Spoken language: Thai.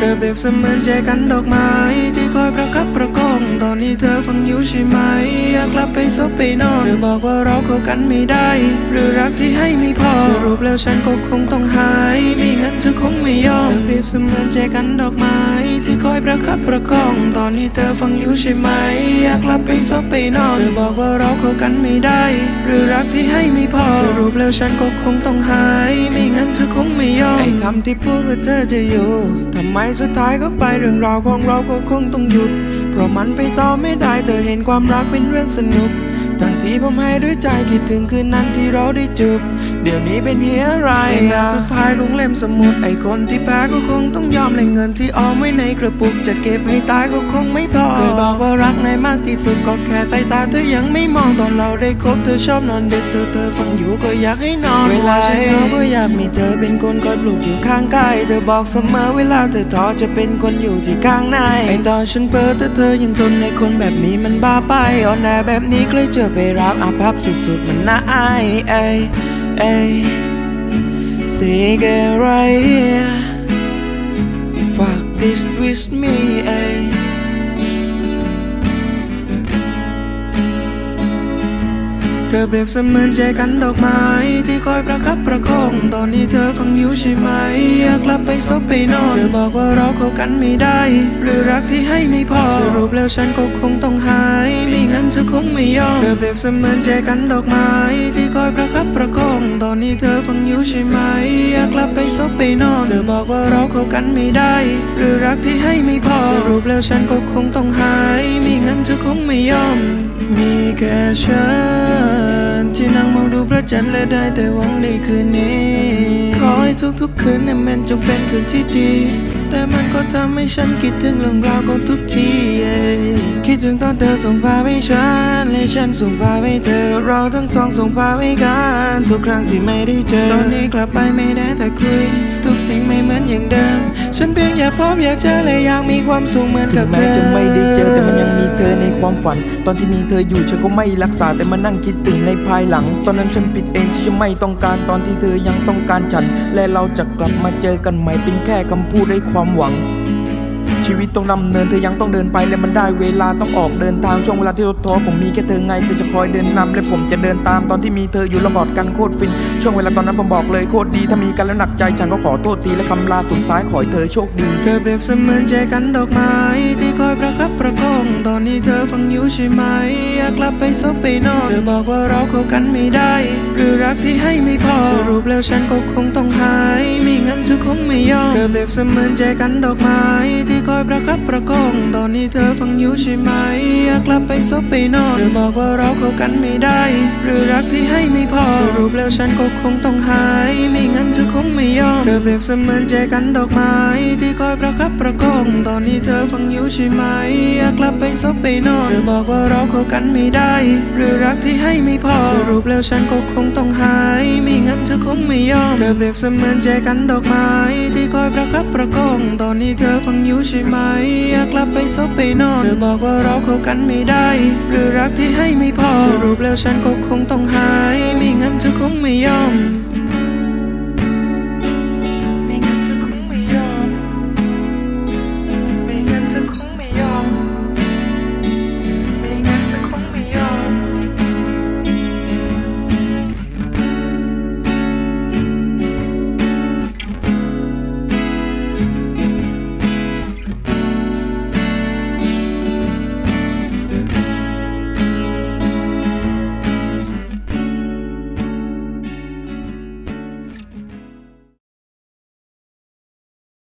ธอเปรียบเสมือนใจกันดอกไม้ ที่คอยประคับประคองตอนนี้เธอฟังอยู่ใช่ไหม อยากกลับไปซบไปนอนเธอบอกว่าเราเข้ากันไม่ได้ หรือรักที่ให้ไม่พอสรุปแล้วฉันก็คงต้องหายไม่งั้นเธอคงไม่ยอมเธอเปรียบเสมือนใจกันดอกไม้ ที่คอยประคับประคองตอนนี้เธอฟังอยู่ใช่ไหม อยากกลับไปซบไปนอนเธอบอกว่าเราเข้ากันไม่ได้ หรือรักที่ให้ไม่พอสรุปแล้วฉันก็คงต้องหายไม่งั้น เธอคงไม่ยอมไอ้คำที่พูดว่าเธอจะอยู่ทำไมสุดท้ายก็ไปเรื่องราวของเราก็คงต้องหยุด เพราะมันไปต่อไม่ได้เธอเห็นความรักเป็นเรื่องสนุก ทันทีผมให้ด้วยใจคิดถึงคืนนั้นที่เราได้จูบเดี๋ยวนี้เป็นเฮียอะไรอะสุดท้ายของเล่มสมุดไอ้คนที่แพ้ก็คงต้องยอมเลยเงินที่ออมไว้ในกระปุก จะเก็บให้ตายก็คงไม่พอเคยบอกว่ารักนายมากที่สุดก็แค่สายตาเธอยังไม่มองตอนเราได้คบเธอชอบนอนดึกเธอเธอฟังอยู่ก็อยากให้นอนเวลาฉันเหงาก็อยากมีเธอเป็นคนคอยปลุกอยู่ข้างกายเธอบอกเสมอเวลาเธอท้อจะเป็นคนอยู่ที่ข้างในไอ้ตอนฉันเพ้อแต่เธอยังทนในคนแบบนี้มันบ้าไปอ่อนแอแบบนี้เคยเจออไปรับอาภัพสุดๆมันน่าอายเอ้ยเอ้ย Say get right here Fuck this with me เอ้ยเธอเปรียบเสมือนใจกันดอกไม้ที่คอยประคับประคอง ตอนนี้เธอฟังอยู่ใช่ไหม ลับไปซบไปนอนเธอบอกว่าเราเข้ากันไม่ได้ หรือรักที่ให้ไม่พอ สรุปแล้วฉันก็คงต้องหาย ไม่งั้นเธอคงไม่ยอม เธอเปรียบเสมือนใจกันดอกไม้ ที่คอยประคับประคอง ตอนนี้เธอฟังอยู่ใช่ไหม อยากกลับไปซบไปนอน เธอบอกว่าเราเข้ากันไม่ได้ หรือรั กที่ให้ไม่พอ สรุปแล้วฉันก็คงต้องหายไม่งั้นเธอคงไม่ยอม มีแค่ฉัน ที่นั่งมองดูพระจันทร์และได้แต่หวังในคืนนี้ ขอให้ทุกๆคืนนั้นมันจงเป็นคืนที่ดี แต่มันก็ทำให้ฉันคิดถึงเรื่องราวของทุกที คิดถึงตอนเธอส่งภาพให้ฉันและฉันส่งภาพให้เธอ เราทั้งสองส่งภาพให้กัน ทุกครั้งที่ไม่ได้เจอ ตอนนี้กลับไปไม่ได้แต่คุย ทุกสิ่งไม่เหมือนอย่างเดิม ฉันเพียงอยากพบอยากเจอและอยากมีความสุขเหมือนกับเธแม้จะไม่ได้เจอแต่มันยังมีเธอในความฝัน ตอนที่มีเธออยู่ฉันก็ไม่รักษาแต่มานั่งคิดถึงในภายหลัง ตอนนั้นฉันผิดเองที่ฉันไม่ต้องการตอนที่เธอยังต้องการฉัน และเราจะกลับมาเจอกันใหม่เป็นแค่คำพูดให้ความหวัง ชีวิตต้องดำเนินเธอยังต้องเดินไปและมันได้เวลาต้องออกเดินทางช่วงเวลาที่รถท้อผมมีแค่เธอไงเธอจะคอยเดินนำและผมจะเดินตามตอนที่มีเธออยู่และกอดกันโคตรฟิน ช่วงเวลาตอนนั้นผมบอกเลยโคตรดีถ้ามีกันแล้วหนักใจฉันก็ขอโทษทีและคำลาสุดท้ายขอให้เธอโชคดี เธอเปรียบเสมือนใจกันดอกไม้ ประคับประคองตอนนี้เธอฟังอยู่ใช่ไหม อยากกลับไปซบไปนอนเธอบอกว่าเราเข้ากันไม่ได้ หรือรักที่ให้ไม่พอ สรุปแล้วฉันก็คงต้องหายไม่งั้นเธอคงไม่ยอมเธอเปรียบเสมือนใจกันดอกไม้ ที่คอยประคับประคองตอนนี้เธอฟังอยู่ใช่ไหม อยากกลับไปซบไปนอนเธอบอกว่าเราเข้ากันไม่ได้ หรือรักที่ให้ไม่พอ สรุปแล้วฉันก็คงต้องหายไม่งั้นเธอคงไม่ยอมเธอเปรียบเสมือนใจกันดอกไม้ ที่คอยประคับประคองตอนนี้เธอฟังอยู่ใช่ไหมอยากกลับไปซบไปนอนเธอบอกว่าเราเข้ากันไม่ได้ หรือรักที่ให้ไม่พอ สรุปแล้วฉันก็คงต้องหาย ไม่งั้นเธอคงไม่ยอม เธอเปรียบเสมือนใจกันดอกไม้ ที่คอยประคับประคองตอนนี้เธอฟังอยู่ใช่ไหม อยากกลับไปซบไปนอนเธอบอกว่าเราเข้ากันไม่ได้ หรือรักที่ให้ไม่พอ สรุปแล้วฉันก็คงต้องหาย ไม่งั้นเธอคงไม่ยอม